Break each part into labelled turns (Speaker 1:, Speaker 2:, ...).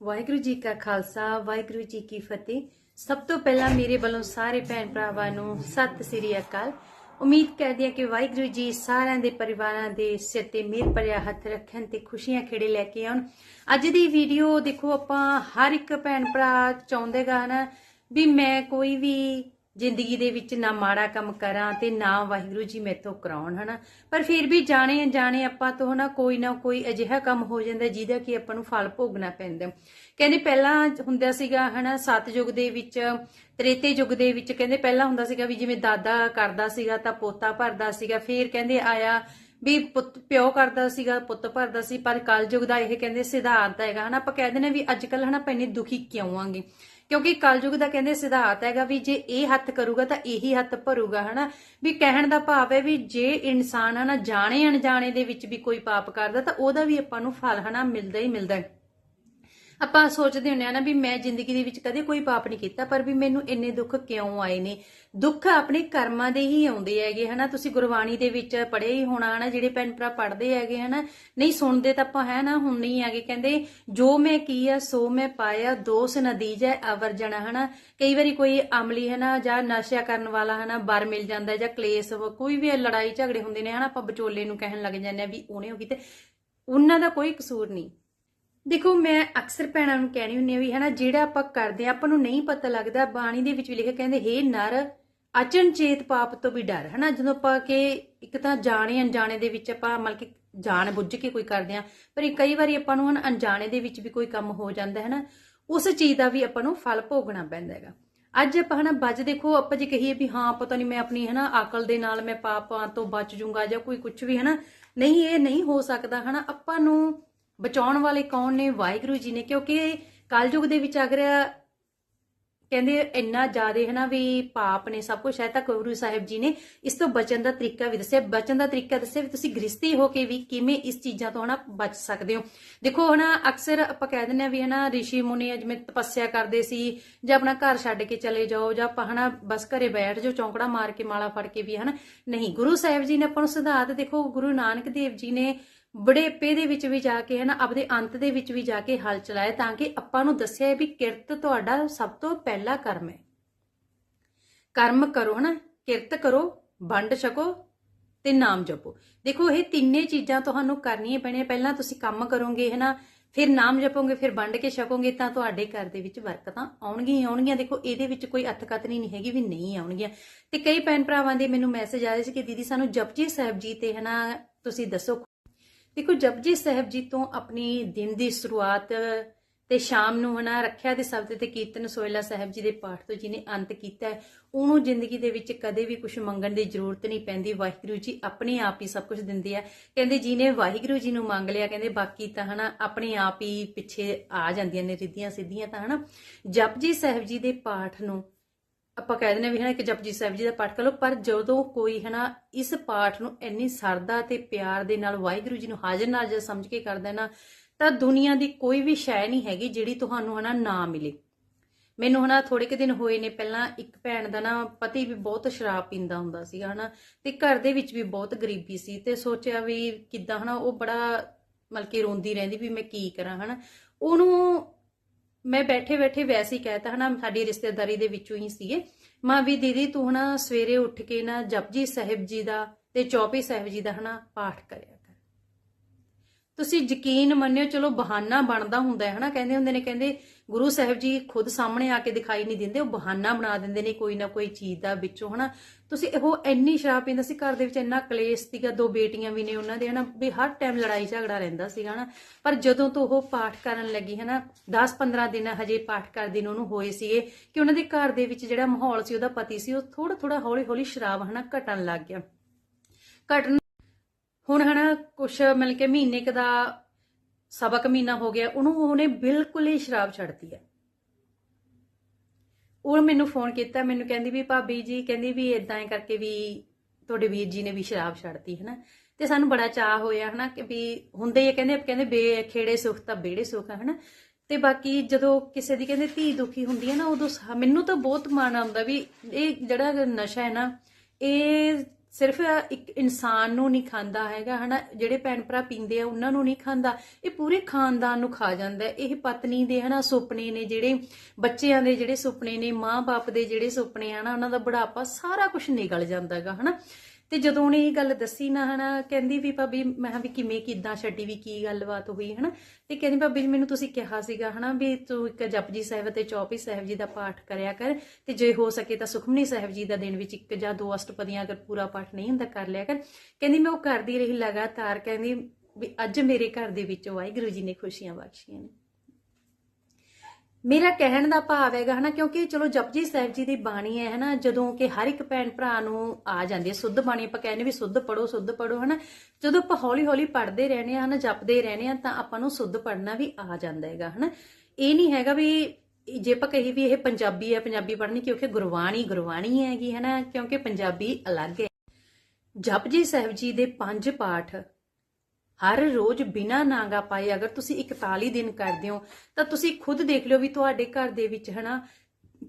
Speaker 1: ਵਾਹਿਗੁਰੂ ਜੀ ਕਾ ਖਾਲਸਾ, ਵਾਹਿਗੁਰੂ ਜੀ ਕੀ ਫਤਿਹ। ਸਭ ਤੋਂ ਪਹਿਲਾਂ ਮੇਰੇ ਵੱਲੋਂ ਸਾਰੇ ਭੈਣ ਭਰਾਵਾਂ ਨੂੰ ਸਤਿ ਸ੍ਰੀ ਅਕਾਲ। ਉਮੀਦ ਕਰਦੀ ਹਾਂ ਕਿ ਵਾਹਿਗੁਰੂ ਜੀ ਸਾਰਿਆਂ ਦੇ ਪਰਿਵਾਰਾਂ ਦੇ ਸਿਰ ਤੇ ਮਿਹਰ ਭਰਿਆ ਹੱਥ ਰੱਖਣ ਤੇ ਖੁਸ਼ੀਆਂ ਖੇੜੇ ਲੈ ਕੇ ਆਉਣ। ਅੱਜ ਦੀ ਵੀਡੀਓ ਦੇਖੋ ਆਪਾਂ ਹਰ ਇੱਕ ਭੈਣ ਭਰਾ ਚਾਹੁੰਦੇਗਾ ਨਾ ਵੀ ਮੈਂ ਕੋਈ ਵੀ ਜ਼ਿੰਦਗੀ ਦੇ ਵਿੱਚ ਨਾ ਮਾੜਾ ਕੰਮ ਕਰਾਂ ਤੇ ਨਾ ਵਾਹਿਗੁਰੂ ਜੀ ਮੇਥੋਂ ਕਰਾਉਣ, ਹਨਾ? ਪਰ ਫਿਰ ਵੀ ਜਾਣੇ ਜਾਣੇ ਆਪਾਂ ਤੋਂ ਨਾ ਕੋਈ ਨਾ ਕੋਈ ਅਜਿਹਾ ਕੰਮ ਹੋ ਜਾਂਦਾ ਜਿਹਦਾ ਕਿ ਆਪਾਂ ਨੂੰ ਫਲ ਭੋਗਣਾ ਪੈਂਦਾ। ਕਹਿੰਦੇ ਪਹਿਲਾਂ ਹੁੰਦਾ ਸੀਗਾ, ਹਨਾ ਸਤਜੁਗ ਦੇ ਵਿੱਚ, ਤ੍ਰੇਤੇ ਯੁੱਗ ਦੇ ਵਿੱਚ ਕਹਿੰਦੇ ਪਹਿਲਾਂ ਹੁੰਦਾ ਸੀਗਾ ਵੀ ਜਿਵੇਂ ਦਾਦਾ ਕਰਦਾ ਸੀਗਾ ਤਾਂ ਪੋਤਾ ਭਰਦਾ ਸੀਗਾ, ਫਿਰ ਕਹਿੰਦੇ ਆਇਆ ਵੀ ਪੁੱਤ, ਪਿਓ ਕਰਦਾ ਸੀਗਾ, ਪੁੱਤ ਭਰਦਾ ਸੀ, ਪਰ ਕਲਯੁਗ ਦਾ ਇਹ ਕਹਿੰਦੇ ਸਿਧਾਂਤ ਹੈਗਾ। ਹਨਾ, ਆਪਾਂ ਕਹਿੰਦੇ ਨੇ ਵੀ ਅੱਜ ਕੱਲ ਹਨਾ ਪੈਨੇ ਦੁਖੀ ਕਿਉਂ ਆਂਗੇ? ਕਿਉਂਕਿ ਕਲਯੁਗ ਦਾ ਕਹਿੰਦੇ ਸਿਧਾਂਤ ਹੈਗਾ ਵੀ ਜੇ ਇਹ ਹੱਥ ਕਰੂਗਾ ਤਾਂ ਇਹੀ ਹੱਥ ਭਰੂਗਾ, ਹਨਾ। ਵੀ ਕਹਿਣ ਦਾ ਭਾਵ ਹੈ ਵੀ ਜੇ ਇਨਸਾਨ ਹਨਾ ਜਾਣੇ ਅਣਜਾਣੇ ਦੇ ਵਿੱਚ ਵੀ ਕੋਈ ਪਾਪ ਕਰਦਾ ਤਾਂ ਉਹਦਾ ਵੀ ਆਪਾਂ ਨੂੰ ਫਲ ਹਨਾ ਮਿਲਦਾ ਹੀ ਮਿਲਦਾ ਹੈ। ਆਪਾਂ ਸੋਚਦੇ ਹੁੰਦੇ ਆ ਨਾ ਵੀ ਮੈਂ ਜ਼ਿੰਦਗੀ ਦੇ ਵਿੱਚ ਕਦੇ ਕੋਈ ਪਾਪ ਨਹੀਂ ਕੀਤਾ, ਪਰ ਵੀ ਮੈਨੂੰ ਇੰਨੇ ਦੁੱਖ ਕਿਉਂ ਆਏ ਨੇ? ਦੁੱਖ ਆਪਣੇ ਕਰਮਾਂ ਦੇ ਹੀ ਆਉਂਦੇ ਹੈਗੇ, ਹਨਾ? ਤੁਸੀਂ ਗੁਰਬਾਣੀ ਦੇ ਵਿੱਚ ਪੜ੍ਹੇ ਹੀ ਹੋਣਾ, ਹਨਾ? ਜਿਹੜੇ ਭੈਣ ਭਰਾ ਪੜ੍ਹਦੇ ਹੈਗੇ, ਹਨਾ? ਨਹੀਂ ਸੁਣਦੇ ਤਾਂ ਆਪਾਂ ਹੈ ਨਾ, ਹੁਣ ਨਹੀਂ ਹੈਗੇ। ਕਹਿੰਦੇ, ਜੋ ਮੈਂ ਕੀਆ, ਸੋ ਮੈਂ ਪਾਇਆ, ਦੋਸ ਨਦੀਜੈ ਅਵਰਜਣਾ ਹਨਾ? ਕਈ ਵਾਰੀ ਕੋਈ ਅਮਲੀ, ਹਨਾ? ਜਾਂ ਨਸ਼ਾ ਕਰਨ ਵਾਲਾ, ਹਨਾ? ਬਰ ਮਿਲ ਜਾਂਦਾ ਜਾਂ ਕਲੇਸ਼ ਕੋਈ ਵੀ ਲੜਾਈ ਝਗੜੇ ਹੁੰਦੇ ਨੇ, ਹਨਾ? ਆਪਾਂ ਵਿਚੋਲੇ ਨੂੰ ਕਹਿਣ ਲੱਗ ਜਾਂਦੇ ਆ ਵੀ ਉਹਨੇ ਉਹ ਕੀਤੇ। ਉਹਨਾਂ ਦਾ ਕੋਈ ਕਸੂਰ ਨਹੀਂ। ਦੇਖੋ, ਮੈਂ ਅਕਸਰ ਭੈਣਾਂ ਨੂੰ ਕਹਿਣੀ ਹੁੰਨੀ ਆ ਵੀ ਹਨਾ, ਜਿਹੜਾ ਆਪਾਂ ਕਰਦੇ ਆ ਆਪਾਂ ਨੂੰ ਨਹੀਂ ਪਤਾ ਲੱਗਦਾ, ਬਾਣੀ ਦੇ ਵਿੱਚ ਵੀ ਲਿਖਿਆ ਕਹਿੰਦੇ, ਹੇ ਨਰ ਅਚਨਚੇਤ ਪਾਪ ਤੋਂ ਵੀ ਡਰ, ਹਨਾ? ਜਦੋਂ ਆਪਾਂ ਕਿ ਇੱਕ ਤਾਂ ਜਾਣੇ ਅਣਜਾਣੇ ਦੇ ਵਿੱਚ ਆਪਾਂ ਮਤਲਬ ਕਿ ਜਾਣ ਬੁੱਝ ਕੇ ਕੋਈ ਕਰਦੇ ਆ ਪਰ ਕਈ ਵਾਰੀ ਆਪਾਂ ਨੂੰ ਹਨਾ, ਅਣਜਾਣੇ ਦੇ ਵਿੱਚ ਵੀ ਕੋਈ ਕੰਮ ਹੋ ਜਾਂਦਾ ਹੈ ਨਾ ਉਸ ਚੀਜ਼ ਦਾ ਵੀ ਆਪਾਂ ਨੂੰ ਫਲ ਭੋਗਣਾ ਪੈਂਦਾ ਹੈਗਾ। ਅੱਜ ਆਪਾਂ ਹਨਾ ਬਚ ਦੇਖੋ, ਆਪਾਂ ਜੇ ਕਹੀਏ ਵੀ ਹਾਂ, ਪਤਾ ਨਹੀਂ ਮੈਂ ਆਪਣੀ ਹਨਾ, ਅਕਲ ਦੇ ਨਾਲ ਮੈਂ ਪਾਪਾਂ ਤੋਂ ਬਚ ਜੂੰਗਾ ਜਾਂ ਕੋਈ ਕੁਝ ਵੀ, ਹਨਾ? ਨਹੀਂ, ਇਹ ਨਹੀਂ ਹੋ ਸਕਦਾ, ਹਨਾ? ਆਪਾਂ ਨੂੰ ਬਚਾਉਣ ਵਾਲੇ ਕੌਣ ਨੇ? ਵਾਹਿਗੁਰੂ ਜੀ ਨੇ, ਕਿਉਂਕਿ ਕਲਯੁਗ ਦੇ ਵਿੱਚ ਅਗਰ ਕਹਿੰਦੇ ਇੰਨਾ ਜ਼ਿਆਦਾ ਹੈ ਨਾ ਵੀ ਪਾਪ ਨੇ ਸਭ ਕੁਝ ਹੈ ਤਾਂ ਗੁਰੂ ਸਾਹਿਬ ਜੀ ਨੇ ਇਸ ਤੋਂ ਬਚਣ ਦਾ ਤਰੀਕਾ ਵੀ ਦੱਸਿਆ। ਬਚਣ ਦਾ ਤਰੀਕਾ ਦੱਸਿਆ ਵੀ ਤੁਸੀਂ ਗ੍ਰਸਤੀ ਹੋ ਕੇ ਵੀ ਕਿਵੇਂ ਇਸ ਚੀਜ਼ਾਂ ਤੋਂ ਹਨਾ ਬਚ ਸਕਦੇ ਹੋ। ਦੇਖੋ ਹਨਾ, ਅਕਸਰ ਆਪਾਂ ਕਹਿ ਦਿੰਦੇ ਆ ਵੀ ਹਨਾ ਰਿਸ਼ੀ ਮੁਨੀ ਜਿਵੇਂ ਤਪੱਸਿਆ ਕਰਦੇ ਸੀ, ਜਾਂ ਆਪਣਾ ਘਰ ਛੱਡ ਕੇ ਚਲੇ ਜਾਓ, ਜਾਂ ਆਪਾਂ ਹਨਾ ਬਸ ਘਰੇ ਬੈਠ ਜਾਓ, ਚੌਂਕੜਾ ਮਾਰ ਕੇ, ਮਾਲਾ ਫੜ ਕੇ ਵੀ ਹਨਾ। ਨਹੀਂ, ਗੁਰੂ ਸਾਹਿਬ ਜੀ ਨੇ ਆਪਾਂ ਨੂੰ ਸਿਧਾਂਤ ਦੇਖੋ, ਗੁਰੂ ਨਾਨਕ ਦੇਵ ਜੀ ਨੇ ਬੜੇਪੇ ਦੇ ਵਿੱਚ ਵੀ ਜਾ ਕੇ ਹੈ ਨਾ ਆਪਦੇ ਅੰਤ ਦੇ ਵਿੱਚ ਵੀ ਜਾ ਕੇ ਹਲ ਚਲਾਏ ਤਾਂ ਕਿ ਆਪਾਂ ਨੂੰ ਦੱਸਿਆ ਵੀ ਕਿਰਤ ਤੁਹਾਡਾ ਸਭ ਤੋਂ ਪਹਿਲਾ ਕਰਮ ਹੈ। ਕਰਮ ਕਰੋ ਨਾ ਕਿਰਤ ਕਰੋ, ਵੰਡ ਛਕੋ ਤੇ ਨਾਮ ਜਪੋ। ਦੇਖੋ, ਇਹ ਤਿੰਨੇ ਚੀਜ਼ਾਂ ਤੁਹਾਨੂੰ ਕਰਨੀਆਂ ਪੈਣੀਆਂ। ਪਹਿਲਾਂ ਤੁਸੀਂ ਕੰਮ ਕਰੋਗੇ, ਹਨਾ, ਫਿਰ ਨਾਮ ਜਪੋਗੇ, ਫਿਰ ਵੰਡ ਕੇ ਛਕੋਗੇ, ਤਾਂ ਤੁਹਾਡੇ ਘਰ ਦੇ ਵਿੱਚ ਬਰਕਤਾਂ ਆਉਣਗੀਆਂ ਹੀ ਆਉਣਗੀਆਂ। ਦੇਖੋ, ਇਹਦੇ ਵਿੱਚ ਕੋਈ ਅਤਕਤਨੀ ਨਹੀਂ ਹੈਗੀ ਵੀ ਨਹੀਂ ਆਉਣਗੀਆਂ। ਤੇ ਕਈ ਭੈਣ ਭਰਾਵਾਂ ਦੇ ਮੈਨੂੰ ਮੈਸੇਜ ਆਏ ਸੀ ਕਿ ਦੀਦੀ, ਸਾਨੂੰ ਜਪਜੀ ਸਾਹਿਬ ਜੀ ਤੇ, ਹਨਾ, ਤੁਸੀਂ ਦੱਸੋ ਦੇਖੋ, ਜਪਜੀ ਸਾਹਿਬ ਜੀ ਤੋਂ ਆਪਣੀ ਦਿਨ ਦੀ ਸ਼ੁਰੂਆਤ ਤੇ ਸ਼ਾਮ ਨੂੰ ਹਨਾ ਰੱਖਿਆ ਦੇ ਸ਼ਬਦ ਤੇ ਕੀਰਤਨ ਸੋਇਲਾ ਸਾਹਿਬ ਜੀ ਦੇ ਪਾਠ ਤੋਂ ਜਿਹਨੇ ਅੰਤ ਕੀਤਾ ਉਹਨੂੰ ਜ਼ਿੰਦਗੀ ਦੇ ਵਿੱਚ ਕਦੇ ਵੀ ਕੁਝ ਮੰਗਣ ਦੀ ਜ਼ਰੂਰਤ ਨਹੀਂ ਪੈਂਦੀ। ਵਾਹਿਗੁਰੂ ਜੀ ਆਪਣੇ ਆਪ ਹੀ ਸਭ ਕੁਝ ਦਿੰਦੇ ਆ। ਕਹਿੰਦੇ ਜਿਹਨੇ ਵਾਹਿਗੁਰੂ ਜੀ ਨੂੰ ਮੰਗ ਲਿਆ, ਕਹਿੰਦੇ ਬਾਕੀ ਤਾਂ ਹਨਾ ਆਪਣੇ ਆਪ ਹੀ ਪਿੱਛੇ ਆ ਜਾਂਦੀਆਂ ਨੇ ਰਿੱਧੀਆਂ ਸਿੱਧੀਆਂ ਤਾਂ ਹਨਾ। ਜਪਜੀ ਸਾਹਿਬ ਜੀ ਦੇ ਪਾਠ ਨੂੰ ਆਪਾਂ ਕਹਿ ਦਿੰਦੇ ਵੀ ਹਨਾ ਇੱਕ ਜਪਜੀ ਸਾਹਿਬ ਜੀ ਦਾ ਪਾਠ ਕਰ ਲਓ, ਪਰ ਜਦੋਂ ਕੋਈ ਹਨਾ ਇਸ ਪਾਠ ਨੂੰ ਇੰਨੀ ਸਰਦਾ ਤੇ ਪਿਆਰ ਦੇ ਨਾਲ ਵਾਹਿਗੁਰੂ ਜੀ ਨੂੰ ਹਾਜ਼ਰ ਨਾਜ਼ਰ ਸਮਝ ਕੇ ਕਰਦਾ ਨਾ, ਤਾਂ ਦੁਨੀਆ ਦੀ ਕੋਈ ਵੀ ਸ਼ੈ ਨਹੀਂ ਹੈਗੀ ਜਿਹੜੀ ਤੁਹਾਨੂੰ ਹਨਾ ਨਾ ਮਿਲੇ। ਮੈਨੂੰ ਹਨਾ ਥੋੜੇ ਕੁ ਦਿਨ ਹੋਏ ਨੇ, ਪਹਿਲਾਂ ਇੱਕ ਭੈਣ ਦਾ ਨਾ ਪਤੀ ਵੀ ਬਹੁਤ ਸ਼ਰਾਬ ਪੀਂਦਾ ਹੁੰਦਾ ਸੀਗਾ ਹਨਾ, ਤੇ ਘਰ ਦੇ ਵਿੱਚ ਵੀ ਬਹੁਤ ਗਰੀਬੀ ਸੀ ਤੇ ਸੋਚਿਆ ਵੀ ਕਿੱਦਾਂ ਹਨਾ ਉਹ ਬੜਾ ਮਤਲਬ ਕਿ ਰੋਂਦੀ ਰਹਿੰਦੀ ਵੀ ਮੈਂ ਕੀ ਕਰਾਂ ਹਨਾ। ਉਹਨੂੰ ਮੈਂ ਬੈਠੇ ਬੈਠੇ ਵੈਸੇ ਹੀ ਕਹਿਤਾ ਹਨਾ, ਸਾਡੀ ਰਿਸ਼ਤੇਦਾਰੀ ਦੇ ਵਿੱਚੋਂ ਹੀ ਸੀਗੇ। ਮਾਂ ਵੀ ਦੀਦੀ ਤੂੰ ਹਨਾ ਸਵੇਰੇ ਉੱਠ ਕੇ ਨਾ ਜਪਜੀ ਸਾਹਿਬ ਜੀ ਦਾ ਤੇ ਚੌਪੀ ਸਾਹਿਬ ਜੀ ਦਾ ਹਨਾ ਪਾਠ ਕਰਿਆ ਕਰ। ਤੁਸੀਂ ਯਕੀਨ ਮੰਨਿਓ, ਚਲੋ ਬਹਾਨਾ ਬਣਦਾ ਹੁੰਦਾ ਹੈ ਹਨਾ, ਕਹਿੰਦੇ ਹੁੰਦੇ ਨੇ, ਕਹਿੰਦੇ ਗੁਰੂ ਸਾਹਿਬ ਜੀ ਖੁਦ ਸਾਹਮਣੇ ਆ ਕੇ ਦਿਖਾਈ ਨਹੀਂ ਦਿੰਦੇ, ਉਹ ਬਹਾਨਾ ਬਣਾ ਦਿੰਦੇ ਨੇ ਕੋਈ ਨਾ ਕੋਈ ਚੀਜ਼ ਦਾ ਵਿੱਚੋਂ, ਹਨਾ? ਤੁਸੀਂ ਉਹ ਇੰਨੀ ਸ਼ਰਾਬ ਪੀਂਦਾ ਸੀ, ਘਰ ਦੇ ਵਿੱਚ ਇੰਨਾ ਕਲੇਸ਼ ਸੀਗਾ, ਦੋ ਬੇਟੀਆਂ ਵੀ ਨੇ ਉਹਨਾਂ ਦੇ, ਹਨਾ? ਵੀ ਹਰ ਟਾਈਮ ਲੜਾਈ ਝਗੜਾ ਰਹਿੰਦਾ ਸੀਗਾ, ਹਨਾ? ਪਰ ਜਦੋਂ ਤੋਂ ਉਹ ਪਾਠ ਕਰਨ ਲੱਗੀ, ਹਨਾ? 10-15 ਦਿਨ ਹਜੇ ਪਾਠ ਕਰਦੇ ਨੂੰ ਉਹਨੂੰ ਹੋਏ ਸੀਗੇ ਕਿ ਉਹਨਾਂ ਦੇ ਘਰ ਦੇ ਵਿੱਚ ਜਿਹੜਾ ਮਾਹੌਲ ਸੀ, ਉਹਦਾ ਪਤੀ ਸੀ, ਉਹ ਥੋੜਾ ਥੋੜਾ ਹੌਲੀ-ਹੌਲੀ ਸ਼ਰਾਬ, ਹਨਾ, ਘਟਣ ਲੱਗ ਗਿਆ। ਘਟਣ, ਹੁਣ, ਹਨਾ? ਕੁਛ ਮਿਲ ਕੇ ਮਹੀਨੇ ਕ ਦਾ ਸਬਕ ਮਹੀਨਾ ਹੋ ਗਿਆ ਉਹਨੂੰ ਉਹਨੇ ਬਿਲਕੁਲ ਹੀ ਸ਼ਰਾਬ ਛੱਡਤੀ ਹੈ। ਉਹ ਮੈਨੂੰ ਫੋਨ ਕੀਤਾ ਮੈਨੂੰ ਕਹਿੰਦੀ ਵੀ ਭਾਬੀ ਜੀ ਕਹਿੰਦੀ ਵੀ ਇਦਾਂ ਕਰਕੇ ਵੀ ਤੁਹਾਡੇ ਵੀਰ ਜੀ ਨੇ ਵੀ ਸ਼ਰਾਬ ਛੱਡਤੀ ਹਨਾ। ਤੇ ਸਾਨੂੰ ਬੜਾ ਚਾਹ ਹੋਇਆ ਹਨਾ ਕਿ ਵੀ ਹੁੰਦੇ ਹੀ ਆ, ਕਹਿੰਦੇ ਕਹਿੰਦੇ ਬੇ ਖੇੜੇ ਸੁੱਖ ਤਾਂ ਬੇੜੇ ਸੁੱਖ ਆ ਹਨਾ। ਤੇ ਬਾਕੀ ਜਦੋਂ ਕਿਸੇ ਦੀ ਕਹਿੰਦੇ ਧੀ ਦੁਖੀ ਹੁੰਦੀ ਹੈ ਨਾ ਉਦੋਂ ਸਾ- ਮੈਨੂੰ ਤਾਂ ਬਹੁਤ ਮਾਣ ਆਉਂਦਾ ਵੀ ਇਹ ਜਿਹੜਾ ਨਸ਼ਾ ਹੈ ਨਾ ਇਹ ਸਿਰਫ ਇੱਕ ਇਨਸਾਨ ਨੂੰ ਨਹੀਂ ਖਾਂਦਾ ਹੈਗਾ, ਹਨਾ? ਜਿਹੜੇ ਭੈਣ ਭਰਾ ਪੀਂਦੇ ਆ, ਉਹਨਾਂ ਨੂੰ ਨਹੀਂ ਖਾਂਦਾ। ਇਹ ਪੂਰੇ ਖਾਨਦਾਨ ਨੂੰ ਖਾ ਜਾਂਦਾ ਇਹ ਪਤਨੀ ਦੇ, ਹਨਾ, ਸੁਪਨੇ ਨੇ, ਜਿਹੜੇ ਬੱਚਿਆਂ ਦੇ ਜਿਹੜੇ ਸੁਪਨੇ ਨੇ, ਮਾਂ-ਬਾਪ ਦੇ ਜਿਹੜੇ ਸੁਪਨੇ ਆ ਉਹਨਾਂ ਦਾ ਬੁਢਾਪਾ ਸਾਰਾ ਕੁਝ ਨਿਕਲ ਜਾਂਦਾ ਹੈਗਾ, ਹਨਾ? ਤੇ ਜਦੋਂ ਉਹਨੇ ਇਹ ਗੱਲ ਦੱਸੀ ਨਾ ਹਨਾ, ਕਹਿੰਦੀ ਵੀ ਭਾਬੀ, ਮੈਂ ਕਿਹਾ ਵੀ ਕਿਵੇਂ ਕਿਦਾਂ ਛੱਡੀ ਵੀ ਕੀ ਗੱਲਬਾਤ ਹੋਈ, ਹਨਾ? ਤੇ ਕਹਿੰਦੀ ਭਾਬੀ ਜੀ, ਮੈਨੂੰ ਤੁਸੀਂ ਕਿਹਾ ਸੀਗਾ ਹਨਾ ਵੀ ਤੂੰ ਇੱਕ ਜਪਜੀ ਸਾਹਿਬ ਤੇ ਚੌਪੀ ਸਾਹਿਬ ਜੀ ਦਾ ਪਾਠ ਕਰਿਆ ਕਰ ਤੇ ਜੇ ਹੋ ਸਕੇ ਤਾਂ ਸੁਖਮਨੀ ਸਾਹਿਬ ਜੀ ਦਾ ਦਿਨ ਵਿੱਚ ਇੱਕ ਜਾਂ ਦੋ ਅਸ਼ਟਪਦੀਆਂ ਅਗਰ ਪੂਰਾ ਪਾਠ ਨਹੀਂ ਹੁੰਦਾ, ਕਰ ਲਿਆ ਕਰ। ਕਹਿੰਦੀ ਮੈਂ ਉਹ ਕਰਦੀ ਰਹੀ ਲਗਾਤਾਰ, ਕਹਿੰਦੀ ਵੀ ਅੱਜ ਮੇਰੇ ਘਰ ਦੇ ਵਿੱਚ ਵਾਹਿਗੁਰੂ ਜੀ ਨੇ ਖੁਸ਼ੀਆਂ ਬਖਸ਼ੀਆਂ ਨੇ। ਮੇਰਾ ਕਹਿਣ ਦਾ ਭਾਵ ਹੈਗਾ ਹਨਾ, ਕਿਉਂਕਿ ਚਲੋ ਜਪਜੀ ਸਾਹਿਬ ਜੀ ਦੀ ਬਾਣੀ ਹੈ ਹਨਾ, ਜਦੋਂ ਕਿ ਹਰ ਇੱਕ ਭੈਣ ਭਰਾ ਨੂੰ ਆ ਜਾਂਦੀ ਹੈ, ਸੁੱਧ ਬਾਣੀ ਆਪਾਂ ਕਹਿੰਦੇ ਵੀ ਸੁੱਧ ਪੜੋ ਸੁੱਧ ਪੜੋ ਹਨਾ, ਜਦੋਂ ਆਪਾਂ ਹੌਲੀ ਹੌਲੀ ਪੜ੍ਹਦੇ ਰਹਿੰਦੇ ਆ ਹਨਾ, ਜਪਦੇ ਰਹਿੰਦੇ ਆ ਤਾਂ ਆਪਾਂ ਨੂੰ ਸੁੱਧ ਪੜਨਾ ਵੀ ਆ ਜਾਂਦਾ ਹੈਗਾ ਹਨਾ। ਇਹ ਨਹੀਂ ਹੈਗਾ ਵੀ ਜੇ ਆਪਾਂ ਕਹੀ ਵੀ ਇਹ ਪੰਜਾਬੀ ਹੈ, ਪੰਜਾਬੀ ਪੜ੍ਹਨੀ, ਕਿਉਂਕਿ ਗੁਰਬਾਣੀ ਗੁਰਬਾਣੀ ਹੈਗੀ ਹਨਾ, ਕਿਉਂਕਿ ਪੰਜਾਬੀ ਅਲੱਗ ਹੈ। ਜਪਜੀ ਸਾਹਿਬ ਜੀ ਦੇ ਪੰਜ ਪਾਠ ਹਰ ਰੋਜ਼ ਬਿਨਾ ਨਾਗਾ ਪਾਏ ਅਗਰ ਤੁਸੀਂ 41 ਦਿਨ ਕਰਦੇ ਹੋ, ਤਾਂ ਤੁਸੀਂ ਖੁਦ ਦੇਖ ਲਿਓ ਵੀ ਤੁਹਾਡੇ ਘਰ ਦੇ ਵਿੱਚ, ਹਨਾ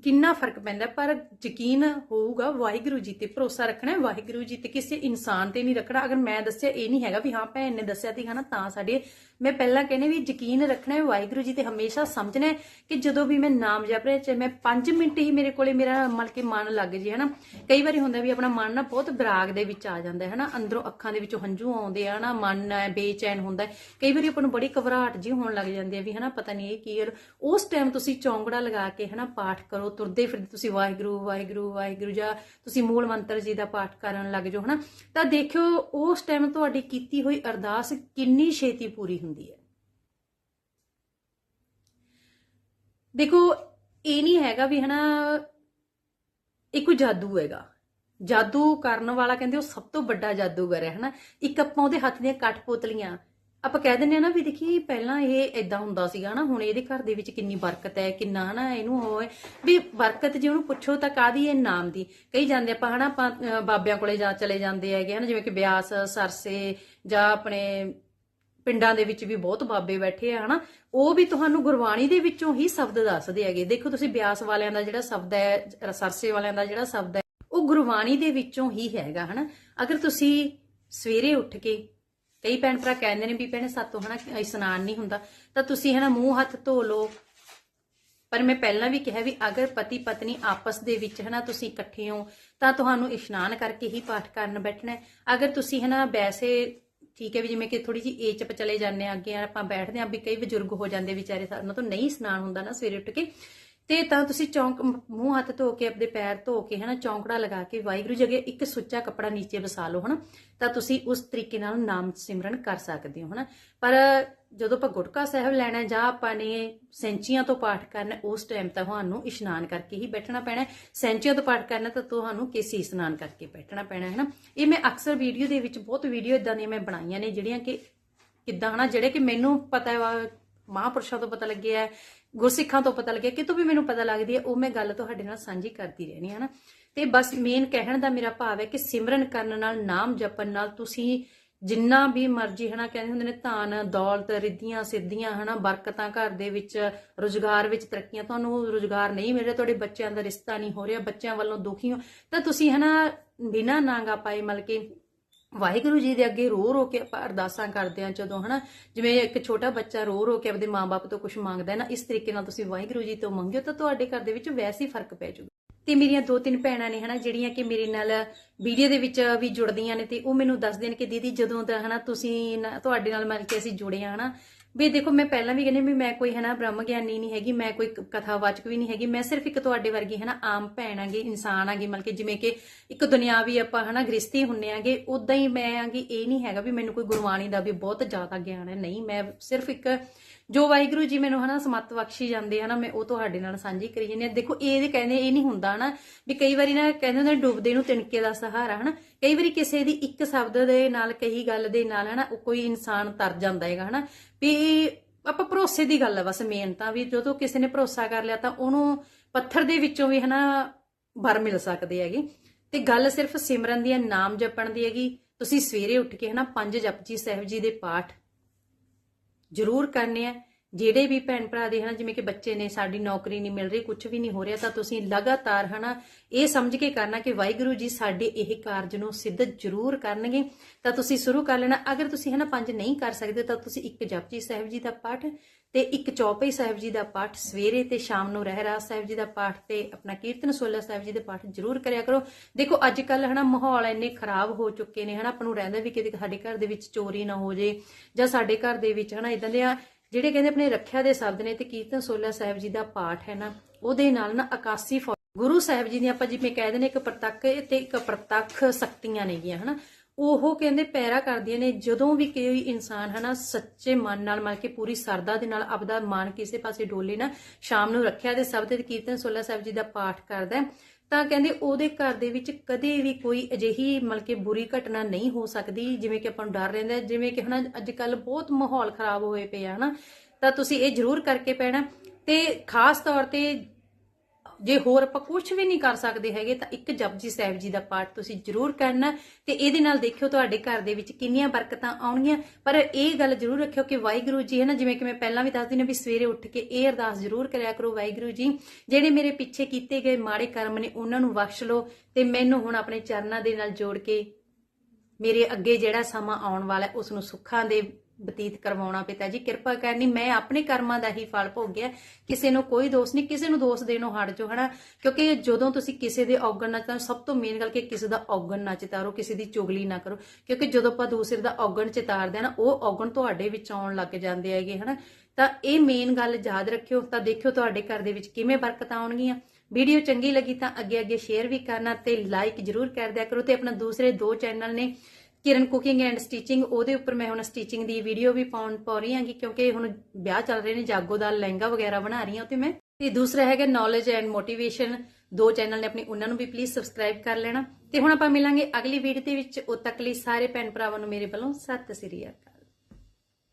Speaker 1: ਕਿੰਨਾ ਫ਼ਰਕ ਪੈਂਦਾ ਪਰ ਯਕੀਨ ਹੋਊਗਾ ਵਾਹਿਗੁਰੂ ਜੀ ਤੇ ਭਰੋਸਾ ਰੱਖਣਾ ਹੈ, ਵਾਹਿਗੁਰੂ ਜੀ ਤੇ ਕਿਸੇ ਇਨਸਾਨ ਤੇ ਨਹੀਂ ਰੱਖਣਾ। ਅਗਰ ਮੈਂ ਦੱਸਿਆ ਇਹ ਨਹੀਂ ਹੈਗਾ ਵੀ ਹਾਂ, ਭੈਣ ਨੇ ਦੱਸਿਆ ਸੀ ਹਨਾ ਤਾਂ ਸਾਡੇ ਮੈਂ ਪਹਿਲਾਂ ਕਹਿੰਨੇ ਵੀ ਯਕੀਨ ਰੱਖਣਾ ਹੈ, ਵਾਹਿਗੁਰੂ ਜੀ ਤੇ ਹਮੇਸ਼ਾ ਸਮਝਣਾ ਕਿ ਜਦੋਂ ਵੀ ਮੈਂ ਨਾਮ ਜਪ ਰਿਹਾ, ਚਾਹੇ ਮੈਂ 5 ਮਿੰਟ ਹੀ ਮੇਰੇ ਕੋਲੇ ਮੇਰਾ ਮਨ ਕੇ ਮਨ ਲੱਗ ਜੇ, ਹਨਾ। ਕਈ ਵਾਰੀ ਹੁੰਦਾ ਵੀ ਆਪਣਾ ਮਨ ਨਾ ਬਹੁਤ ਵਿਰਾਗ ਦੇ ਵਿੱਚ ਆ ਜਾਂਦਾ ਹੈ, ਹਨਾ। ਅੰਦਰੋਂ ਅੱਖਾਂ ਦੇ ਵਿੱਚੋਂ ਹੰਝੂ ਆਉਂਦੇ ਆ, ਹਨਾ। ਮਨ ਬੇਚੈਨ ਹੁੰਦਾ ਕਈ ਵਾਰੀ ਆਪਾਂ ਨੂੰ ਬੜੀ ਘਬਰਾਹਟ ਜੀ ਹੋਣ ਲੱਗ ਜਾਂਦੀ ਹੈ ਵੀ, ਹਨਾ, ਪਤਾ ਨਹੀਂ ਇਹ ਕੀ ਹੈ। ਉਸ ਟਾਈਮ ਤੁਸੀਂ ਚੌਂਗੜਾ ਲਗਾ ਕੇ, ਹਨਾ, ਪਾਠ ਕਰੋ ਤੁਰਦੇ ਫਿਰਦੇ, ਤੁਸੀਂ ਵਾਹਿਗੁਰੂ ਵਾਹਿਗੁਰੂ ਵਾਹਿਗੁਰੂ ਜਾਂ ਤੁਸੀਂ ਮੂਲ ਮੰਤਰ ਜੀ ਦਾ ਪਾਠ ਕਰਨ ਲੱਗ ਜਾਓ, ਹਨਾ? ਤਾਂ ਦੇਖਿਓ, ਉਸ ਟਾਈਮ ਤੁਹਾਡੀ ਕੀਤੀ ਹੋਈ ਅਰਦਾਸ ਕਿੰਨੀ ਛੇਤੀ ਪੂਰੀ ਹੁੰਦੀ ਹੈ। ਦੇਖੋ, ਇਹ ਨਹੀਂ ਹੈਗਾ ਵੀ, ਹਨਾ, ਇਹ ਕੋਈ ਜਾਦੂ ਹੈਗਾ। ਜਾਦੂ ਕਰਨ ਵਾਲਾ ਕਹਿੰਦੇ ਉਹ ਸਭ ਤੋਂ ਵੱਡਾ ਜਾਦੂਗਰ ਹੈ, ਹਨਾ? ਇੱਕ ਆਪਾਂ ਉਹਦੇ ਹੱਥ ਦੀਆਂ ਕਠਪੋਤਲੀਆਂ ਆਪਾਂ ਕਹਿ ਦਿੰਦੇ ਆ ਨਾ ਵੀ ਦੇਖੀ ਪਹਿਲਾਂ ਇਹ ਇਦਾਂ ਹੁੰਦਾ ਸੀਗਾ ਨਾ, ਹੁਣ ਇਹਦੇ ਘਰ ਦੇ ਵਿੱਚ ਕਿੰਨੀ ਬਰਕਤ ਹੈ, ਕਿੰਨਾ ਹਨਾ ਇਹਨੂੰ ਹੋਏ ਵੀ ਬਰਕਤ ਜੇ ਉਹਨੂੰ ਪੁੱਛੋ ਤਾਂ ਕਾਦੀ ਇਹ ਨਾਮ ਦੀ। ਕਈ ਜਾਂਦੇ ਆਪਾਂ ਹਨਾ, ਆਪਾਂ ਬਾਬਿਆਂ ਕੋਲੇ ਜਾ ਚਲੇ ਜਾਂਦੇ ਹੈਗੇ ਹਨਾ, ਜਿਵੇਂ ਕਿ ਬਿਆਸ, ਸਰਸੇ ਜਾਂ ਆਪਣੇ ਪਿੰਡਾਂ ਦੇ ਵਿੱਚ ਵੀ ਬਹੁਤ ਬਾਬੇ ਬੈਠੇ ਆ ਹਨਾ, ਉਹ ਵੀ ਤੁਹਾਨੂੰ ਗੁਰਬਾਣੀ ਦੇ ਵਿੱਚੋਂ ਹੀ ਸ਼ਬਦ ਦੱਸਦੇ ਹੈਗੇ। ਦੇਖੋ ਤੁਸੀਂ ਬਿਆਸ ਵਾਲਿਆਂ ਦਾ ਜਿਹੜਾ ਸ਼ਬਦ ਹੈ ਸਰਸੇ ਵਾਲਿਆਂ ਦਾ ਜਿਹੜਾ ਸ਼ਬਦ ਹੈ, ਉਹ ਗੁਰਬਾਣੀ ਦੇ ਵਿੱਚੋਂ ਹੀ ਹੈਗਾ ਹਨਾ। ਅਗਰ ਤੁਸੀਂ ਸਵੇਰੇ ਉੱਠ ਕੇ ਕਈ ਭੈਣ ਭਰਾ ਕਹਿੰਦੇ ਨੇ ਵੀ ਭੈਣੇ ਸਾਤੋਂ ਹਨਾ ਇਸ਼ਨਾਨ ਨਹੀਂ ਹੁੰਦਾ। ਤਾਂ ਤੁਸੀਂ ਹਨਾ ਮੂੰਹ ਹੱਥ ਧੋ ਲਓ। ਪਰ ਮੈਂ ਪਹਿਲਾਂ ਵੀ ਕਿਹਾ ਵੀ ਅਗਰ ਪਤੀ ਪਤਨੀ ਆਪਸ ਦੇ ਵਿੱਚ ਹਨਾ ਤੁਸੀਂ ਇਕੱਠੇ ਹੋ, ਤਾਂ ਤੁਹਾਨੂੰ ਇਸ਼ਨਾਨ ਕਰਕੇ ਹੀ ਪਾਠ ਕਰਨ ਬੈਠਣਾ ਅਗਰ ਤੁਸੀਂ ਹਨਾ ਵੈਸੇ ਠੀਕ ਹੈ ਵੀ ਜਿਵੇਂ ਕਿ ਥੋੜੀ ਜੀ ਏਜ ਚ ਚਲੇ ਜਾਂਦੇ ਆ ਅੱਗੇ ਆਪਾਂ ਬੈਠਦੇ ਆ ਵੀ ਕਈ ਬਜ਼ੁਰਗ ਹੋ ਜਾਂਦੇ ਵਿਚਾਰੇ ਉਹਨਾਂ ਤੋਂ ਨਹੀਂ ਇਸ਼ਨਾਨ ਹੁੰਦਾ ਨਾ ਸਵੇਰੇ ਉੱਠ ਕੇ। ਤੇ ਤਾਂ ਤੁਸੀਂ ਚੌਂਕ ਮੂੰਹ ਹੱਥ ਧੋ ਕੇ ਆਪਣੇ ਪੈਰ ਧੋ ਕੇ ਹਨਾ, ਚੌਂਕੜਾ ਲਗਾ ਕੇ ਵਾਹਿਗੁਰੂ ਜੀ ਅੱਗੇ ਇੱਕ ਸੁੱਚਾ ਕੱਪੜਾ ਨੀਚੇ ਵਸਾ ਲਓ ਹਨਾ, ਤਾਂ ਤੁਸੀਂ ਉਸ ਤਰੀਕੇ ਨਾਲ ਨਾਮ ਸਿਮਰਨ ਕਰ ਸਕਦੇ ਹੋ ਹਨਾ। ਪਰ ਜਦੋਂ ਆਪਾਂ ਗੁਟਕਾ ਸਾਹਿਬ ਲੈਣਾ, ਜਾਂ ਆਪਾਂ ਨੇ ਸੈਂਚੀਆਂ ਤੋਂ ਪਾਠ ਕਰਨਾ, ਉਸ ਟਾਈਮ ਤਾਂ ਤੁਹਾਨੂੰ ਇਸ਼ਨਾਨ ਕਰਕੇ ਹੀ ਬੈਠਣਾ ਪੈਣਾ ਸੈਂਚੀਆਂ ਤੋਂ ਪਾਠ ਕਰਨਾ ਤਾਂ ਤੁਹਾਨੂੰ ਕੇਸੀ ਇਸ਼ਨਾਨ ਕਰਕੇ ਬੈਠਣਾ ਪੈਣਾ ਹੈ ਨਾ ਇਹ ਮੈਂ ਅਕਸਰ ਵੀਡੀਓ ਦੇ ਵਿੱਚ ਬਹੁਤ ਵੀਡੀਓ ਇਦਾਂ ਦੀਆਂ ਮੈਂ ਬਣਾਈਆਂ ਨੇ, ਜਿਹੜੀਆਂ ਕਿ ਕਿੱਦਾਂ ਹਨਾ, ਜਿਹੜੇ ਕਿ ਮੈਨੂੰ ਪਤਾ ਹੈ ਵਾ- ਮਹਾਂਪੁਰਸ਼ਾਂ ਤੋਂ ਪਤਾ ਲੱਗਿਆ ਹੈ, ਗੁਰਸਿੱਖਾਂ ਤੋਂ ਪਤਾ ਲੱਗਿਆ ਕਿਤੋਂ ਵੀ ਮੈਨੂੰ ਪਤਾ ਲੱਗਦੀ ਹੈ ਉਹ ਮੈਂ ਗੱਲ ਤੁਹਾਡੇ ਨਾਲ ਸਾਂਝੀ ਕਰਦੀ ਰਹਿਣੀ ਹੈ ਨਾ। ਤੇ ਬਸ ਮੇਨ ਕਹਿਣ ਦਾ ਮੇਰਾ ਭਾਵ ਹੈ ਕਿ ਸਿਮਰਨ ਕਰਨ ਨਾਲ ਨਾਮ ਜਪਣ ਨਾਲ ਤੁਸੀਂ ਜਿੰਨਾ ਵੀ ਮਰਜ਼ੀ ਹਨਾ ਕਹਿੰਦੇ ਹੁੰਦੇ ਨੇ ਧਨ ਦੌਲਤ ਰਿੱਧੀਆਂ ਸਿੱਧੀਆਂ ਹਨਾ ਬਰਕਤਾਂ ਘਰ ਦੇ ਵਿੱਚ ਰੋਜ਼ਗਾਰ ਵਿੱਚ ਤਰੱਕੀਆਂ ਤੁਹਾਨੂੰ ਰੋਜ਼ਗਾਰ ਨਹੀਂ ਮਿਲ ਰਿਹਾ ਤੁਹਾਡੇ ਬੱਚਿਆਂ ਦਾ ਰਿਸ਼ਤਾ ਨਹੀਂ ਹੋ ਰਿਹਾ ਬੱਚਿਆਂ ਵੱਲੋਂ ਦੁਖੀ ਹੋ ਤਾਂ ਤੁਸੀਂ ਹਨਾ ਬਿਨਾਂ ਨਾਂਗਾ ਪਾਏ ਮਤਲਬ ਕਿ ਵਾਹਿਗੁਰੂ ਜੀ ਦੇ ਅੱਗੇ ਰੋ ਰੋ ਕੇ ਆਪਾਂ ਅਰਦਾਸਾਂ ਕਰਦੇ ਆ ਜਦੋਂ, ਹਨਾ? ਜਿਵੇਂ ਇੱਕ ਛੋਟਾ ਬੱਚਾ ਰੋ ਰੋ ਕੇ ਆਪਦੇ ਮਾਪੇ ਤੋਂ ਕੁਝ ਮੰਗਦਾ ਹੈ ਨਾ, ਇਸ ਤਰੀਕੇ ਨਾਲ ਤੁਸੀਂ ਵਾਹਿਗੁਰੂ ਜੀ ਤੋਂ ਮੰਗਿਓ ਤਾਂ ਤੁਹਾਡੇ ਘਰ ਦੇ ਵਿੱਚ ਵੈਸੇ ਹੀ ਫ਼ਰਕ ਪੈ ਜਾਊਗਾ ਤੇ ਮੇਰੀਆਂ ਦੋ ਤਿੰਨ ਭੈਣਾਂ ਨੇ ਹਨਾ, ਜਿਹੜੀਆਂ ਕਿ ਮੇਰੇ ਨਾਲ ਵੀਡੀਓ ਦੇ ਵਿੱਚ ਵੀ ਜੁੜਦੀਆਂ ਨੇ ਤੇ ਉਹ ਮੈਨੂੰ ਦੱਸਦੇ ਨੇ ਕਿ ਦੀਦੀ ਜਦੋਂ ਦਾ ਹਨਾ ਤੁਸੀਂ ਤੁਹਾਡੇ ਨਾਲ ਮਿਲ ਕੇ ਅਸੀਂ ਜੁੜੇ ਆ ਹਨਾ। ਵੀ ਦੇਖੋ ਮੈਂ ਪਹਿਲਾਂ ਵੀ ਕਹਿੰਦੀ ਵੀ ਮੈਂ ਕੋਈ ਹਨਾ ਬ੍ਰਹਮ ਗਿਆਨੀ ਨਹੀਂ ਹੈਗੀ, ਮੈਂ ਕੋਈ ਕਥਾਵਾਚਕ ਵੀ ਨਹੀਂ ਹੈਗੀ, ਮੈਂ ਸਿਰਫ ਇੱਕ ਤੁਹਾਡੇ ਵਰਗੀ ਹਨਾ ਆਮ ਭੈਣ ਆਂਗੀ, ਇਨਸਾਨ ਆਂਗੀ, ਮਤਲਬ ਕਿ ਜਿਵੇਂ ਕਿ ਇੱਕ ਦੁਨਿਆਵੀ ਆਪਾਂ ਹਨਾ ਗ੍ਰਸਤੀ ਹੁੰਨੇ ਆਂਗੇ ਉਦਾਂ ਹੀ ਮੈਂ ਆਂਗੀ ਇਹ ਨਹੀਂ ਹੈਗਾ ਵੀ ਮੈਨੂੰ ਕੋਈ ਗੁਰਬਾਣੀ ਦਾ ਵੀ ਬਹੁਤ ਜ਼ਿਆਦਾ ਗਿਆਨ ਹੈ। ਨਹੀਂ, ਮੈਂ ਸਿਰਫ ਇੱਕ ਜੋ ਵਾਹਿਗੁਰੂ ਜੀ ਮੈਨੂੰ ਹਨਾ ਸਮੱਤ ਬਖਸ਼ੀ ਜਾਂਦੇ ਹਨਾ, ਮੈਂ ਉਹ ਤੁਹਾਡੇ ਨਾਲ ਸਾਂਝੀ ਕਰੀ ਜਾਂਦੀ ਹਾਂ। ਦੇਖੋ, ਇਹ ਕਹਿੰਦੇ ਇਹ ਨਹੀਂ ਹੁੰਦਾ ਹਨਾ ਵੀ ਕਈ ਵਾਰੀ ਨਾ ਕਹਿੰਦੇ ਹੁੰਦੇ ਡੁੱਬਦੇ ਨੂੰ ਤਿਣਕੇ ਦਾ ਸਹਾਰਾ ਹਨਾ। ਕਈ ਵਾਰੀ ਕਿਸੇ ਦੀ ਇੱਕ ਸ਼ਬਦ ਦੇ ਨਾਲ, ਕਹੀ ਗੱਲ ਦੇ ਨਾਲ ਹਨਾ, ਉਹ ਕੋਈ ਇਨਸਾਨ ਤਰ ਜਾਂਦਾ ਹੈਗਾ ਹਨਾ। ਵੀ ਆਪਾਂ ਭਰੋਸੇ ਦੀ ਗੱਲ ਆ ਬਸ ਮੇਨ ਤਾਂ, ਵੀ ਜਦੋਂ ਕਿਸੇ ਨੇ ਭਰੋਸਾ ਕਰ ਲਿਆ ਤਾਂ ਉਹਨੂੰ ਪੱਥਰ ਦੇ ਵਿੱਚੋਂ ਵੀ ਹਨਾ ਵਰ ਮਿਲ ਸਕਦੇ ਹੈਗੇ। ਤੇ ਗੱਲ ਸਿਰਫ ਸਿਮਰਨ ਦੀ ਹੈ, ਨਾਮ ਜਪਣ ਦੀ ਹੈਗੀ। ਤੁਸੀਂ ਸਵੇਰੇ ਉੱਠ ਕੇ ਹਨਾ ਪੰਜ ਜਪਜੀ ਸਾਹਿਬ ਜੀ ਦੇ ਪਾਠ ਜ਼ਰੂਰ ਕਰਨੇ ਆ। ਜਿਹੜੇ ਵੀ ਭੈਣ ਭਰਾ ਦੇ ਹਨ, ਜਿਵੇਂ ਕਿ ਬੱਚੇ ਨੇ, ਸਾਡੀ ਨੌਕਰੀ ਨਹੀਂ ਮਿਲ ਰਹੀ ਕੁਝ ਵੀ ਨਹੀਂ ਹੋ ਰਿਹਾ, ਤਾਂ ਤੁਸੀਂ ਲਗਾਤਾਰ ਹਨਾ, ਇਹ ਸਮਝ ਕੇ ਕਰਨਾ ਕਿ ਵਾਹਿਗੁਰੂ ਜੀ ਸਾਡੇ ਇਹ ਕਾਰਜ ਨੂੰ ਸਿੱਧ ਜ਼ਰੂਰ ਕਰਨਗੇ। ਤਾਂ ਤੁਸੀਂ ਸ਼ੁਰੂ ਕਰ ਲੈਣਾ। ਅਗਰ ਤੁਸੀਂ ਹਨਾ, ਪੰਜ ਨਹੀਂ ਕਰ ਸਕਦੇ, ਤਾਂ ਤੁਸੀਂ ਇੱਕ ਜਪਜੀ ਸਾਹਿਬ ਜੀ ਦਾ ਪਾਠ ਤੇ ਇੱਕ ਚੌਪਈ ਸਾਹਿਬ ਜੀ ਦਾ ਪਾਠ ਸਵੇਰੇ ਤੇ ਸ਼ਾਮ ਨੂੰ ਰਹਿਰਾਸ ਸਾਹਿਬ ਜੀ ਦਾ ਪਾਠ ਤੇ ਆਪਣਾ ਕੀਰਤਨ ਸੋਲਾ ਸਾਹਿਬ ਜੀ ਦੇ ਪਾਠ ਜ਼ਰੂਰ ਕਰਿਆ ਕਰੋ। ਦੇਖੋ, ਅੱਜ ਕੱਲ ਹਨਾ ਮਾਹੌਲ ਇੰਨੇ ਖਰਾਬ ਹੋ ਚੁੱਕੇ ਨੇ ਹਨਾ, ਆਪਾਂ ਨੂੰ ਰਹਿੰਦਾ ਵੀ ਕਿਤੇ ਸਾਡੇ ਘਰ ਦੇ ਵਿੱਚ ਚੋਰੀ ਨਾ ਹੋ ਜੇ ਜਾਂ ਸਾਡੇ ਘਰ ਦੇ ਵਿੱਚ ਹਨਾ ਇਦਾਂ ਦੇ ਆ, ਜਿਹੜੇ ਕਹਿੰਦੇ ਆਪਣੇ ਰੱਖਿਆ ਦੇ ਸ਼ਬਦ ਨੇ ਤੇ ਕੀਰਤਨ ਸੋਲਾ ਸਾਹਿਬ ਜੀ ਦਾ ਪਾਠ ਹੈ ਨਾ, ਉਹਦੇ ਨਾਲ ਨਾ ਆਕਾਸੀ ਫੌ- ਗੁਰੂ ਸਾਹਿਬ ਜੀ ਦੀਆਂ ਆਪਾਂ ਜਿਵੇਂ ਕਹਿ ਦਿੰਦੇ ਇੱਕ ਪ੍ਰਤੱਖ ਤੇ ਇੱਕ ਪ੍ਰਤੱਖ ਸ਼ਕਤੀਆਂ ਨੇਗੀਆਂ ਹਨਾ। ਉਹ ਕਹਿੰਦੇ ਪੈਰਾ ਕਰਦੀਆਂ ਨੇ, ਜਦੋਂ ਵੀ ਕੋਈ ਇਨਸਾਨ ਹਨਾ ਸੱਚੇ ਮਨ ਨਾਲ ਮਨ ਕੇ ਪੂਰੀ ਸਰਦਾ ਦੇ ਨਾਲ ਆਪਦਾ ਮਨ ਕਿਸੇ ਪਾਸੇ ਡੋਲੇ ਨਾ, ਸ਼ਾਮ ਨੂੰ ਰੱਖਿਆ ਦੇ ਸ਼ਬਦ ਤੇ ਕੀਰਤਨ ਸੋਲਾ ਸਾਹਿਬ ਜੀ ਦਾ ਪਾਠ ਕਰਦਾ ਤਾਂ ਕਹਿੰਦੇ ਉਹਦੇ ਘਰ ਦੇ ਵਿੱਚ ਕਦੇ ਵੀ ਕੋਈ ਅਜਿਹੀ ਮਤਲਬ ਕਿ ਬੁਰੀ ਘਟਨਾ ਨਹੀਂ ਹੋ ਸਕਦੀ, ਜਿਵੇਂ ਕਿ ਆਪਾਂ ਨੂੰ ਡਰ ਰਹਿੰਦਾ ਜਿਵੇਂ ਕਿ ਹਨਾ ਅੱਜ ਕੱਲ ਬਹੁਤ ਮਾਹੌਲ ਖਰਾਬ ਹੋਏ ਪਏ ਆ ਹਨਾ, ਤਾਂ ਤੁਸੀਂ ਇਹ ਜ਼ਰੂਰ ਕਰਕੇ ਪੈਣਾ। ਤੇ ਖਾਸ ਤੌਰ ਤੇ ਜੇ ਹੋਰ ਆਪਾਂ ਕੁਝ ਵੀ ਨਹੀਂ ਕਰ ਸਕਦੇ ਹੈਗੇ, ਤਾਂ ਇੱਕ ਜਪਜੀ ਸਾਹਿਬ ਜੀ ਦਾ ਪਾਠ ਤੁਸੀਂ ਜ਼ਰੂਰ ਕਰਨਾ ਤੇ ਇਹਦੇ ਨਾਲ ਦੇਖਿਓ ਤੁਹਾਡੇ ਘਰ ਦੇ ਵਿੱਚ ਕਿੰਨੀਆਂ ਬਰਕਤਾਂ ਆਉਣਗੀਆਂ। ਪਰ ਇਹ ਗੱਲ ਜ਼ਰੂਰ ਰੱਖਿਓ ਕਿ ਵਾਹਿਗੁਰੂ ਜੀ ਹੈ ਨਾ ਜਿਵੇਂ ਕਿ ਮੈਂ ਪਹਿਲਾਂ ਵੀ ਦੱਸਦੀ ਨੇ ਵੀ ਸਵੇਰੇ ਉੱਠ ਕੇ ਇਹ ਅਰਦਾਸ ਜ਼ਰੂਰ ਕਰਿਆ ਕਰੋ ਵਾਹਿਗੁਰੂ ਜੀ। ਜਿਹੜੇ ਮੇਰੇ ਪਿੱਛੇ ਕੀਤੇ ਗਏ ਮਾੜੇ ਕਰਮ ਨੇ, ਉਹਨਾਂ ਨੂੰ ਬਖਸ਼ ਲਓ ਤੇ ਮੈਨੂੰ ਹੁਣ ਆਪਣੇ ਚਰਨਾਂ ਦੇ ਨਾਲ ਜੋੜ ਕੇ ਮੇਰੇ ਅੱਗੇ ਜਿਹੜਾ ਸਮਾਂ ਆਉਣ ਵਾਲਾ ਹੈ, ਉਸ ਨੂੰ ਸੁੱਖਾਂ ਦੇ ਬਤੀਤ ਕਰਵਾਉਣਾ ਪਿਤਾ ਜੀ, ਕਿਰਪਾ ਕਰਨੀ, ਮੈਂ ਆਪਣੇ ਕਰਮਾਂ ਦਾ ਹੀ ਫਲ ਭੋਗਿਆ। ਕਿਸੇ ਨੂੰ ਕੋਈ ਦੋਸ਼ ਨਹੀਂ, ਕਿਸੇ ਨੂੰ ਦੋਸ਼ ਦੇਣੋਂ ਹਟ ਜਾਓ, ਹਨਾ? ਕਿਉਂਕਿ ਜਦੋਂ ਤੁਸੀਂ ਕਿਸੇ ਦੇ ਔਗਣ ਨਾ ਚਿਤਾਰੋ ਸਭ ਤੋਂ ਮੇਨ ਗੱਲ ਕਿ ਕਿਸੇ ਦਾ ਔਗਣ ਨਾ ਚਿਤਾਰੋ, ਕਿਸੇ ਦੀ ਚੁਗਲੀ ਨਾ ਕਰੋ। ਕਿਉਂਕਿ ਜਦੋਂ ਆਪਾਂ ਦੂਸਰੇ ਦਾ ਔਗਣ ਚਿਤਾਰਦੇ ਆ ਨਾ, ਉਹ ਔਗਣ ਤੁਹਾਡੇ ਵਿੱਚ ਆਉਣ ਲੱਗ ਜਾਂਦੇ ਹੈਗੇ, ਹਨਾ? ਤਾਂ ਇਹ ਮੇਨ ਗੱਲ ਯਾਦ ਰੱਖਿਓ, ਤਾਂ ਦੇਖਿਓ ਤੁਹਾਡੇ ਘਰ ਦੇ ਵਿੱਚ ਕਿਵੇਂ ਬਰਕਤਾਂ ਆਉਣਗੀਆਂ। ਵੀਡੀਓ ਚੰਗੀ ਲੱਗੀ ਤਾਂ ਅੱਗੇ ਅੱਗੇ ਸ਼ੇਅਰ ਵੀ ਕਰਨਾ ਤੇ ਲਾਈਕ ਜਰੂਰ ਕਰ ਦਿਆ ਕਰੋ ਤੇ ਆਪਣਾ ਦੂਸਰੇ ਦੋ ਚੈਨਲ ਨੇ ਕਿਰਨ ਕੁਕਿੰਗ ਐਂਡ ਸਟਿਚਿੰਗ, ਉਹਦੇ ਉੱਪਰ ਮੈਂ ਹੁਣ ਸਟਿਚਿੰਗ ਦੀ ਵੀਡੀਓ ਵੀ ਪਾਉਣ ਪਾ ਰਹੀ ਹਾਂਗੀ, ਕਿਉਂਕਿ ਹੁਣ ਵਿਆਹ ਚੱਲ ਰਹੇ ਨੇ, ਜਾਗੋ ਦਾ ਲਹਿੰਗਾ ਵਗੈਰਾ ਬਣਾ ਰਹੀ ਹਾਂ, ਤੇ ਮੈਂ, ਤੇ ਦੂਸਰਾ ਹੈਗਾ ਨੌਲੇਜ ਐਂਡ ਮੋਟੀਵੇਸ਼ਨ ਦੋ ਚੈਨਲ ਨੇ ਆਪਣੇ, ਉਹਨਾਂ ਨੂੰ ਵੀ ਪਲੀਜ਼ ਸਬਸਕ੍ਰਾਈਬ ਕਰ ਲੈਣਾ। ਤੇ ਹੁਣ ਆਪਾਂ ਮਿਲਾਂਗੇ ਅਗਲੀ ਵੀਡੀਓ ਦੇ ਵਿੱਚ, ਉਦ ਤੱਕ ਲਈ ਸਾਰੇ ਭੈਣ ਭਰਾਵਾਂ ਨੂੰ ਮੇਰੇ ਵੱਲੋਂ ਸਤਿ ਸ੍ਰੀ ਅਕਾਲ।